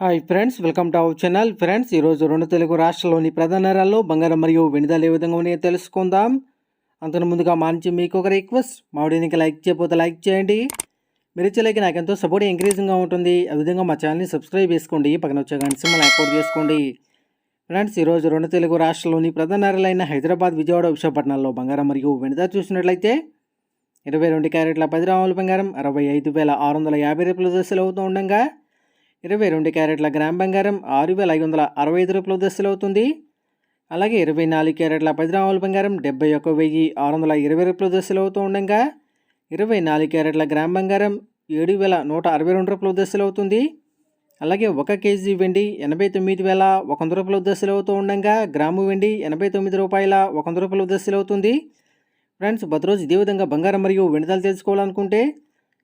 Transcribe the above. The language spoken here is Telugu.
Hi friends welcome to our channel friends ఈరోజు రెండు తెలుగు రాష్ట్రాల్లోని ప్రధాన నగరాల్లో బంగారం మరియు వెనుదల ఏ విధంగా ఉన్నాయో తెలుసుకుందాం. అంతకు ముందుగా మా నుంచి మీకు ఒక రిక్వెస్ట్ మా వీడియోకి లైక్ చేయకపోతే లైక్ చేయండి. మీరు ఇచ్చేలాగే నాకు ఎంతో సపోర్ట్ ఎంకరేజింగ్గా ఉంటుంది. ఆ విధంగా మా ఛానల్ని సబ్స్క్రైబ్ చేసుకోండి. పక్కన వచ్చే గంట సింబల్ యాక్టివేట్ చేసుకోండి. ఫ్రెండ్స్ ఈరోజు రెండు తెలుగు రాష్ట్రాల్లోని ప్రధాన నగరాలైన హైదరాబాద్ విజయవాడ విశాఖపట్నంలో బంగారం మరియు వెనుద చూసినట్లయితే ఇరవై రెండు క్యారెట్ల పది రాముల బంగారం అరవై ఐదు వేల ఆరు వందల యాభై రూపాయల దశలు అవుతూ ఉండగా ఇరవై రెండు క్యారెట్ల గ్రామ్ బంగారం ఆరు వేల ఐదు వందల అరవై ఐదు రూపాయల దశలు అవుతుంది. అలాగే ఇరవై నాలుగు క్యారెట్ల పది గ్రాముల బంగారం డెబ్బై ఒక్క వెయ్యి ఆరు వందల ఇరవై రూపాయల దశలవుతూ ఉండగా ఇరవై నాలుగు క్యారెట్ల గ్రామ్ బంగారం ఏడు వేల నూట అరవై రెండు రూపాయల దశలు అవుతుంది. అలాగే ఒక కేజీ వెండి ఎనభై తొమ్మిది వేల ఒక వంద రూపాయల దశలవుతూ ఉండగా గ్రాము వెండి ఎనభై తొమ్మిది రూపాయల ఒక వంద రూపాయల దశలు అవుతుంది. ఫ్రెండ్స్ ప్రతిరోజు ఇదే విధంగా బంగారం మరియు వెనుదలు తెలుసుకోవాలనుకుంటే